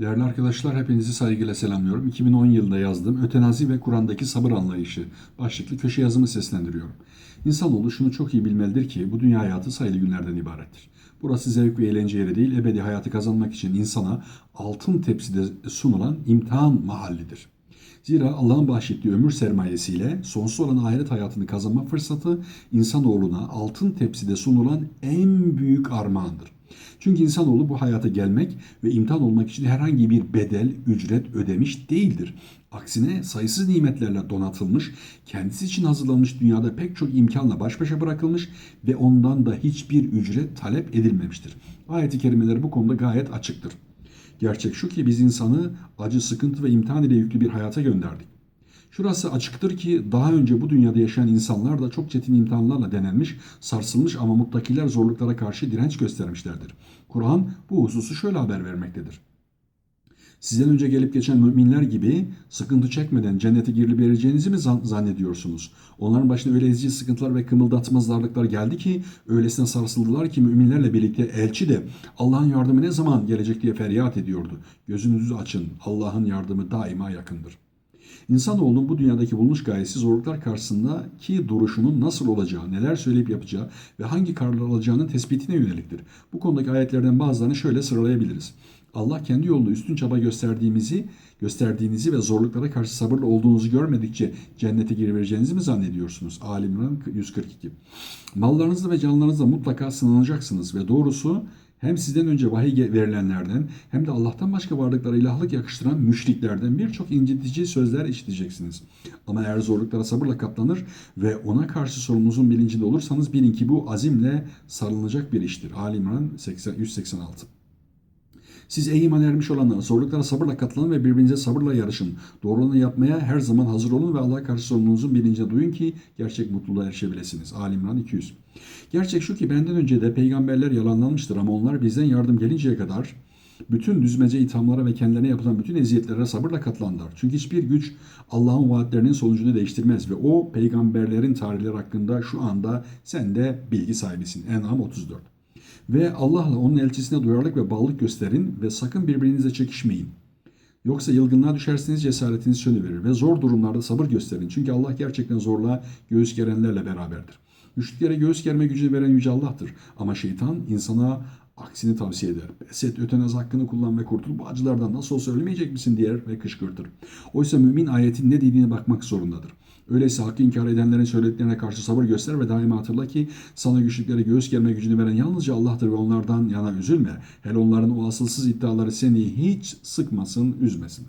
Değerli arkadaşlar hepinizi saygıyla selamlıyorum. 2010 yılında yazdığım Ötenazi ve Kur'an'daki sabır anlayışı başlıklı köşe yazımı seslendiriyorum. İnsanoğlu şunu çok iyi bilmelidir ki bu dünya hayatı sayılı günlerden ibarettir. Burası zevk ve eğlence yeri değil, ebedi hayatı kazanmak için insana altın tepside sunulan imtihan mahallidir. Zira Allah'ın bahşettiği ömür sermayesiyle sonsuz olan ahiret hayatını kazanma fırsatı insanoğluna altın tepside sunulan en büyük armağandır. Çünkü insanoğlu bu hayata gelmek ve imtihan olmak için herhangi bir bedel, ücret ödemiş değildir. Aksine sayısız nimetlerle donatılmış, kendisi için hazırlanmış dünyada pek çok imkanla baş başa bırakılmış ve ondan da hiçbir ücret talep edilmemiştir. Ayet-i kerimeler bu konuda gayet açıktır. Gerçek şu ki biz insanı acı, sıkıntı ve imtihan ile yüklü bir hayata gönderdik. Şurası açıktır ki daha önce bu dünyada yaşayan insanlar da çok çetin imtihanlarla denenmiş, sarsılmış ama muttakiler zorluklara karşı direnç göstermişlerdir. Kur'an bu hususu şöyle haber vermektedir. Sizden önce gelip geçen müminler gibi sıkıntı çekmeden cennete girilebileceğinizi mi zannediyorsunuz? Onların başına öyle ezici sıkıntılar ve kımıldatmazlarlıklar geldi ki öylesine sarsıldılar ki müminlerle birlikte elçi de Allah'ın yardımı ne zaman gelecek diye feryat ediyordu. Gözünüzü açın Allah'ın yardımı daima yakındır. İnsanoğlunun bu dünyadaki bulunuş gayesi zorluklar karşısındaki duruşunun nasıl olacağı, neler söyleyip yapacağı ve hangi kararlar alacağının tespitine yöneliktir. Bu konudaki ayetlerden bazılarını şöyle sıralayabiliriz. Allah kendi yolunda üstün çaba gösterdiğimizi, gösterdiğinizi ve zorluklara karşı sabırlı olduğunuzu görmedikçe cennete girivereceğinizi mi zannediyorsunuz? Ali İmran 142. Mallarınızla ve canlarınızla mutlaka sınanacaksınız ve doğrusu hem sizden önce vahiy verilenlerden hem de Allah'tan başka varlıklara ilahlık yakıştıran müşriklerden birçok incitici sözler işiteceksiniz. Ama eğer zorluklara sabırla katlanır ve ona karşı sorumluluğunuzun bilincinde olursanız bilin ki bu azimle sarılacak bir iştir. Ali İmran 80, 186 siz ey iman ermiş olanlar zorluklara sabırla katlanın ve birbirinize sabırla yarışın. Doğruluğunu yapmaya her zaman hazır olun ve Allah'a karşı sorumluluğunuzun bilincine duyun ki gerçek mutluluğa erişebilirsiniz. Ali İmran 200 Gerçek şu ki benden önce de peygamberler yalanlanmıştır ama onlar bizden yardım gelinceye kadar bütün düzmece ithamlara ve kendilerine yapılan bütün eziyetlere sabırla katlandılar. Çünkü hiçbir güç Allah'ın vaatlerinin sonucunu değiştirmez ve o peygamberlerin tarihleri hakkında şu anda sen de bilgi sahibisin. En'am 34 ve Allah'la onun elçisine duyarlılık ve bağlılık gösterin ve sakın birbirinize çekişmeyin. Yoksa yılgınlığa düşerseniz cesaretiniz sönüverir ve zor durumlarda sabır gösterin. Çünkü Allah gerçekten zorluğa göğüs gerenlerle beraberdir. Güçlüklere göğüs germe gücünü veren Yüce Allah'tır. Ama şeytan insana aksini tavsiye eder. Eset ötenaz hakkını kullan ve kurtul bu acılardan nasıl olsa ölmeyecek misin diyer ve kışkırtır. Oysa mümin ayetin ne dediğine bakmak zorundadır. Öyleyse hakkı inkar edenlerin söylediklerine karşı sabır göster ve daima hatırla ki sana güçlüklere göğüs germe gücünü veren yalnızca Allah'tır ve onlardan yana üzülme. Hele onların o asılsız iddiaları seni hiç sıkmasın, üzmesin.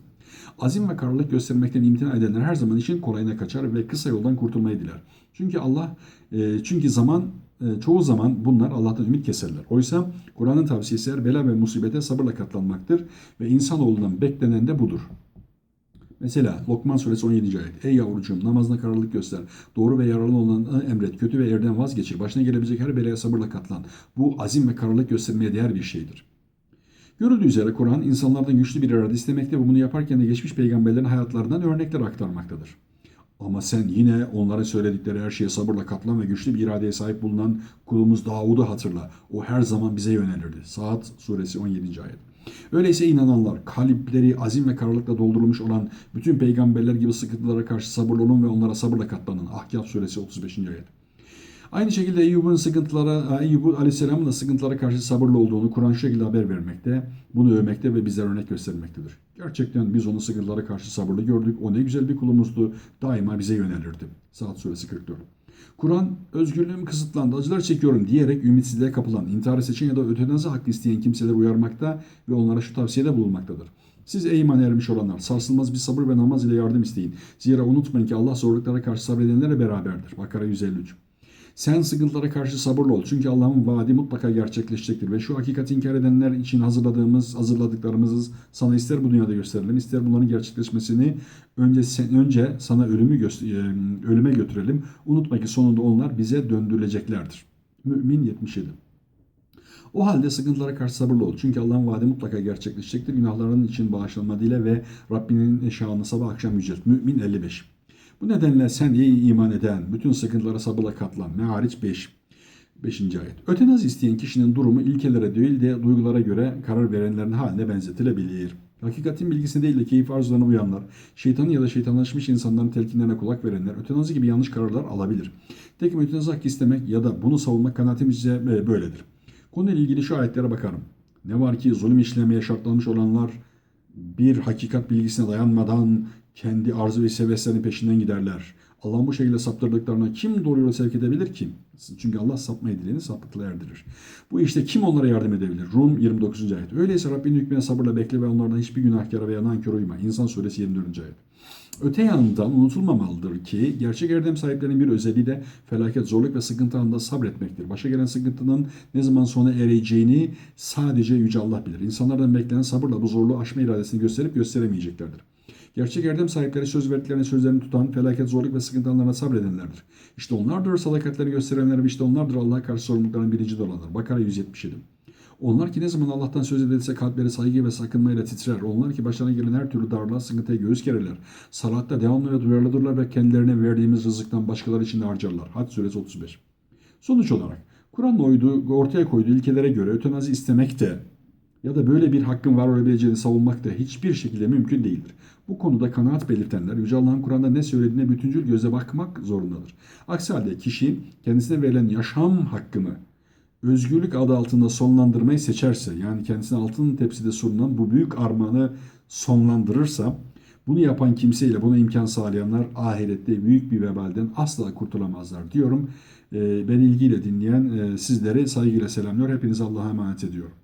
Azim ve kararlılık göstermekten imtina edenler her zaman için kolayına kaçar ve kısa yoldan kurtulmayı diler. Çünkü Allah, e, çünkü zaman çoğu zaman bunlar Allah'tan ümit keserler. Oysa Kur'an'ın tavsiyesi her bela ve musibete sabırla katlanmaktır ve insanoğlundan beklenen de budur. Mesela Lokman suresi 17. ayet. Ey yavrucuğum namazına kararlılık göster. Doğru ve yararlı olanı emret. Kötü ve yerden vazgeçir. Başına gelebilecek her belaya sabırla katlan. Bu azim ve kararlılık göstermeye değer bir şeydir. Görüldüğü üzere Kur'an insanlardan güçlü bir irade istemekte ve bunu yaparken de geçmiş peygamberlerin hayatlarından örnekler aktarmaktadır. Ama sen yine onlara söyledikleri her şeye sabırla katlan ve güçlü bir iradeye sahip bulunan kulumuz Davud'u hatırla. O her zaman bize yönelirdi. Saat suresi 17. ayet. Öyleyse inananlar, kalipleri azim ve kararlılıkla doldurulmuş olan bütün peygamberler gibi sıkıntılara karşı sabırlı olun ve onlara sabırla katlanın. Ahkaf suresi 35. ayet. Aynı şekilde Eyyub'un sıkıntılara, Eyyub Aleyhisselam'ın da sıkıntılara karşı sabırlı olduğunu Kur'an şu şekilde haber vermekte, bunu övmekte ve bizlere örnek göstermektedir. Gerçekten biz onu sıkıntılara karşı sabırlı gördük. O ne güzel bir kulumuzdu. Daima bize yönelirdi. Saat suresi 44. Kur'an özgürlüğüm kısıtlandı, acılar çekiyorum diyerek ümitsizliğe kapılan, intihar seçen ya da ötenazi hakkı isteyen kimseleri uyarmakta ve onlara şu tavsiyede bulunmaktadır. Siz ey iman ermiş olanlar, sarsılmaz bir sabır ve namaz ile yardım isteyin. Zira unutmayın ki Allah zorluklara karşı sabredenlerle beraberdir. Bakara 153. Sen sıkıntılara karşı sabırlı ol. Çünkü Allah'ın vaadi mutlaka gerçekleşecektir. Ve şu hakikati inkar edenler için hazırladığımız, hazırladıklarımızı sana ister bu dünyada gösterelim, ister bunların gerçekleşmesini önce sen, önce sana ölümü gö- ölüme götürelim. Unutma ki sonunda onlar bize döndürüleceklerdir. Mümin 77. O halde sıkıntılara karşı sabırlı ol. Çünkü Allah'ın vaadi mutlaka gerçekleşecektir. Günahların için bağışlanma dile ve Rabbinin şanını sabah akşam yücelt. Mümin 55. Bu nedenle sen iyi iman eden, bütün sıkıntılara sabırla katlan. Me'ariç 5. 5. ayet. Ötenazi isteyen kişinin durumu ilkelere değil de duygulara göre karar verenlerin haline benzetilebilir. Hakikatin bilgisine değil de keyif arzularına uyanlar, şeytanın ya da şeytanlaşmış insanların telkinlerine kulak verenler ötenazi gibi yanlış kararlar alabilir. Tekim ötenazi hakkı istemek ya da bunu savunmak kanaatimizce e, böyledir. Konuyla ilgili şu ayetlere bakarım. Ne var ki zulüm işlemeye şartlanmış olanlar bir hakikat bilgisine dayanmadan kendi arzu ve heveslerinin peşinden giderler. Allah'ın bu şekilde saptırdıklarına kim doğru yola sevk edebilir ki? Çünkü Allah sapmayı dileyeni sapıklığa erdirir. Bu işte kim onlara yardım edebilir? Rum 29. ayet. Öyleyse Rabbinin hükmüne sabırla bekle ve onlardan hiçbir günahkara veya nankör uyma. İnsan suresi 24. ayet. Öte yandan unutulmamalıdır ki gerçek erdem sahiplerinin bir özelliği de felaket, zorluk ve sıkıntı anında sabretmektir. Başa gelen sıkıntının ne zaman sona ereceğini sadece Yüce Allah bilir. İnsanlardan beklenen sabırla bu zorluğu aşma iradesini gösterip gösteremeyeceklerdir. Gerçek erdem sahipleri söz verdiklerine sözlerini tutan, felaket, zorluk ve sıkıntı anlarına sabredenlerdir. İşte onlardır sadakatlerini gösterenler ve işte onlardır Allah'a karşı sorumlulukların birinci olanlar. Bakara 177. Onlar ki ne zaman Allah'tan söz edilse kalpleri saygı ve sakınmayla titrer. Onlar ki başlarına gelen her türlü darlığa, sıkıntıya göğüs gererler. Salatta devamlı ve duyarlıdırlar ve kendilerine verdiğimiz rızıktan başkaları için harcarlar. Had suresi 35. Sonuç olarak oyduğu, ortaya koyduğu ilkelere göre ötenazi istemek de ya da böyle bir hakkın var olabileceğini savunmak da hiçbir şekilde mümkün değildir. Bu konuda kanaat belirtenler Yüce Allah'ın Kur'an'da ne söylediğine bütüncül göze bakmak zorundadır. Aksi halde kişi kendisine verilen yaşam hakkını özgürlük adı altında sonlandırmayı seçerse yani kendisine altın tepside sunulan bu büyük armağanı sonlandırırsa bunu yapan kimseyle buna imkan sağlayanlar ahirette büyük bir vebalden asla kurtulamazlar diyorum. Ee, Ben ilgiyle dinleyen e, sizlere saygıyla selamlıyor. Hepinizi Allah'a emanet ediyorum.